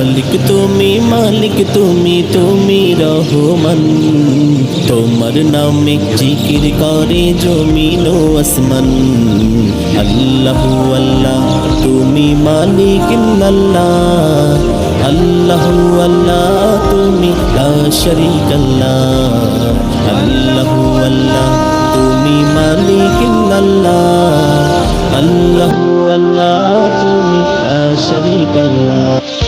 খালিক তুমি, মালিক তুমি তুমি রহমান। তোমার নামে জিকির করে জমিন ও আসমান। আল্লাহ আল্লাহ, তুমি মালিক আল্লাহ। আল্লাহ আল্লাহ, তুমি লা শরীক আল্লাহ। আল্লাহ আল্লাহ, তুমি মালিক আল্লাহ। আল্লাহ আল্লাহ, তুমি লা শরীক আল্লাহ।